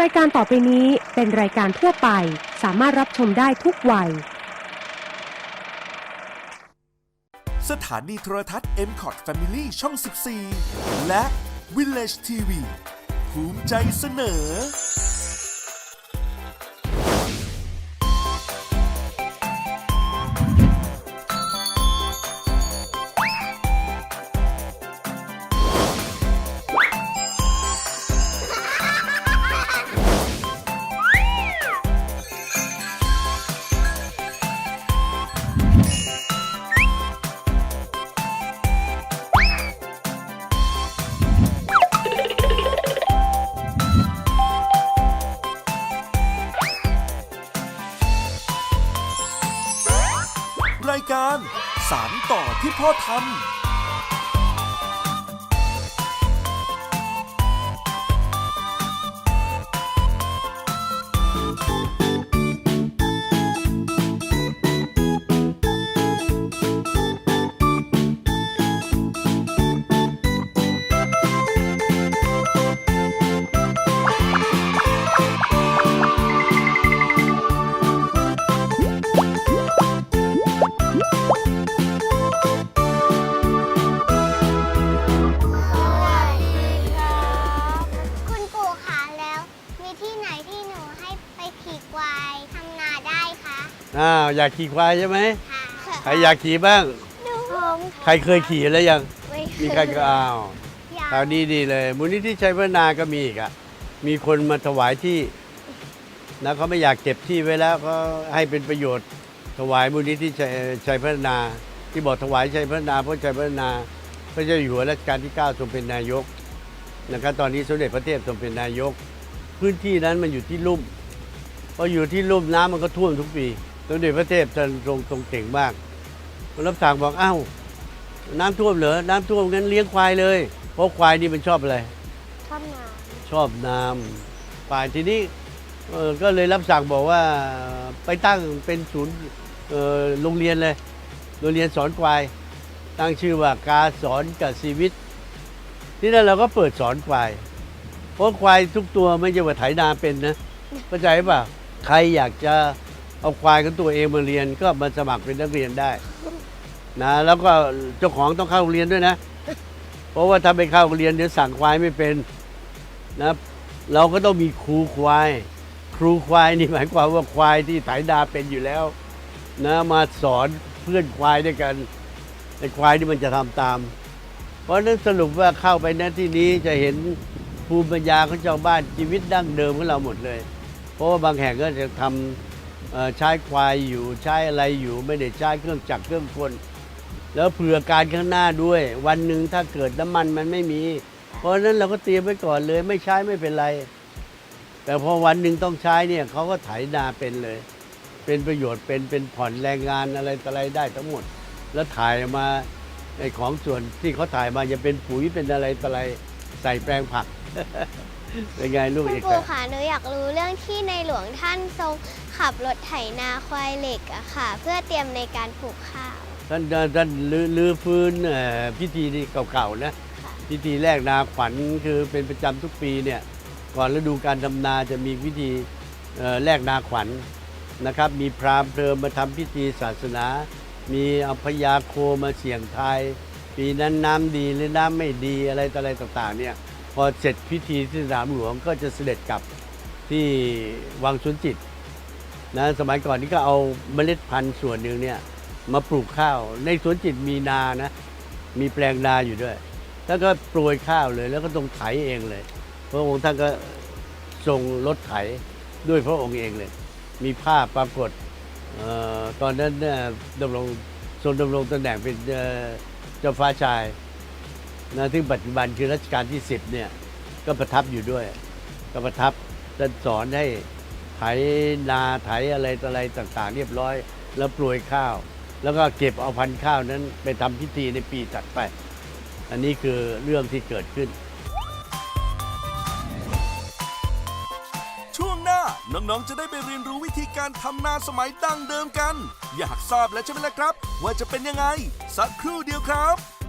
รายการต่อไปนี้เป็นรายการทั่วไป สามารถรับชมได้ทุกวัย สถานีโทรทัศน์ m c o t Family ช่อง 14 และ Village TV ภูมิใจเสนอ รายการ สารต่อที่พ่อทำ อ้าวอยากขี่ควายใช่ไหมค่ะใครอยากขี่บ้างหนูผมใครเคยขี่แล้วยังไม่เคยมีใครก็อ้าวอยากคราวนี้ดีเลยมูลนิธิชัยพัฒนาก็มีอีกอะมีคนมาถวายที่นะเขาไม่อยากเก็บที่ไว้แล้วก็ให้เป็นประโยชน์ถวายมูลนิธิชัยชัยพัฒนา ที่บอกถวายชัยพัฒนาเพราะชัยพัฒนา พระเจ้าอยู่หัวรัชกาลที่ 9 ทรงเป็นนายกนะครับตอนนี้สมเด็จพระเทพทรงเป็นนายก พื้นที่นั้นมันอยู่ที่ลุ่มพออยู่ที่ลุ่มน้ำมันก็ท่วมทุกปีส มเด็จพระเทพท่านทรงทรงเก่งมากรับสั่งบอกอ้าวน้ำท่วมเหรอ น้ำท่วมงั้นเลี้ยงควายเลย เพราะควายนี่มันชอบอะไร ชอบนาชอบน้ำควายทีนี้เอ่อก็เลยรับสั่งบอกว่าไปตั้งเป็นศูนย์เอ่อโรงเรียนเลย โรงเรียนสอนควาย ตั้งชื่อว่ากาสอนกับชีวิต ที่นั่นเราก็เปิดสอนควาย เพราะควายทุกตัวไม่ใช่ว่าไถนาเป็นนะเข้าใจป่ะใครอยากจะ เอาควายของตัวเองมาเรียนก็มาสมัครเป็นนักเรียนได้นะแล้วก็เจ้าของต้องเข้าโรงเรียนด้วยนะ เพราะว่าถ้าไม่เข้าโรงเรียนเดี๋ยวสั่งควายไม่เป็นนะเราก็ต้องมีครูควาย ครูควายนี่หมายความว่าควายที่ไถนาเป็นอยู่แล้วนะมาสอนเพื่อนควายด้วยกันไอ้ควายที่มันจะทำตาม เพราะฉะนั้นสรุปว่าเข้าไปในที่นี้จะเห็นภูมิปัญญาของชาวบ้านชีวิตดั้งเดิมของเราหมดเลย เพราะว่าบางแห่งก็จะทำเอ่อ ใช้ควายอยู่ใช้อะไรอยู่ไม่ได้ใช้เครื่องจักรเครื่องกลแล้วเผื่อการข้างหน้าด้วย วันหนึ่งถ้าเกิดน้ำมันมันไม่มี เพราะนั้นเราก็เตรียมไว้ก่อนเลย ไม่ใช้ไม่เป็นไร แต่พอวันหนึ่งต้องใช้เนี่ยเขาก็ไถนาเป็นเลย เป็นประโยชน์เป็นเป็นผ่อนแรงงานอะไรต่ออะไรได้ทั้งหมด แล้วถ่ายมาไอของส่วนที่เขาถ่ายมาจะเป็นปุ๋ยเป็นอะไรต่ออะไรใส่แปลงผัก เป็นไงลูกคุณเอกปู่คะหนูอยากรู้เรื่องที่ในหลวงท่านทรงขับรถไถนาควายเหล็กอะค่ะ เพื่อเตรียมในการปลูกข้าว ท่านท่านลือลือฟื้นเอ่อพิธีที่เก่าๆนะค่ะ พิธีแรกนาขวัญคือเป็นประจำทุกปีเนี่ยก่อนฤดูการทำนาจะมีพิธีเอ่อแรกนาขวัญนะครับ มีพราหมณ์เพลิมมาทำพิธีศาสนา มีเอาพญาโคมาเสี่ยงทาย ปีนั้นน้ำดีหรือน้ำไม่ดีอะไรต่ออะไรต่างๆเนี่ย พอเสร็จพิธีที่สนามหลวงก็จะเสด็จกลับที่วังสวนจิตนะสมัยก่อนนี่ก็เอาเมล็ดพันธุ์ส่วนหนึ่งเนี่ยมาปลูกข้าว ในสวนจิตมีนานะ มีแปลงนาอยู่ด้วย แล้วก็โปรยข้าวเลย แล้วก็ต้องไถเองเลย พระองค์ท่านก็ทรงรถไถด้วยพระองค์เองเลย มีภาพปรากฏออตอนนั้นนะดำรงทรงดำรงตำแหน่งเป็นเจ้าฟ้าชาย นะซึ่งปัจจุบันคือรัชกาลที่ 10เนี่ยก็ประทับอยู่ด้วย ก็ประทับท่านสอนให้ไถนาไถอะไรอะไรต่างๆ เรียบร้อย แล้วโปรยข้าว แล้วก็เก็บเอาพันธุ์ข้าวนั้นไปทำพิธีในปีถัดไป อันนี้คือเรื่องที่เกิดขึ้น ช่วงหน้าน้องๆจะได้ไปเรียนรู้วิธีการทำนาสมัยดั้งเดิมกัน อยากทราบแล้วใช่ไหมล่ะครับ ว่าจะเป็นยังไง สักครู่เดียวครับ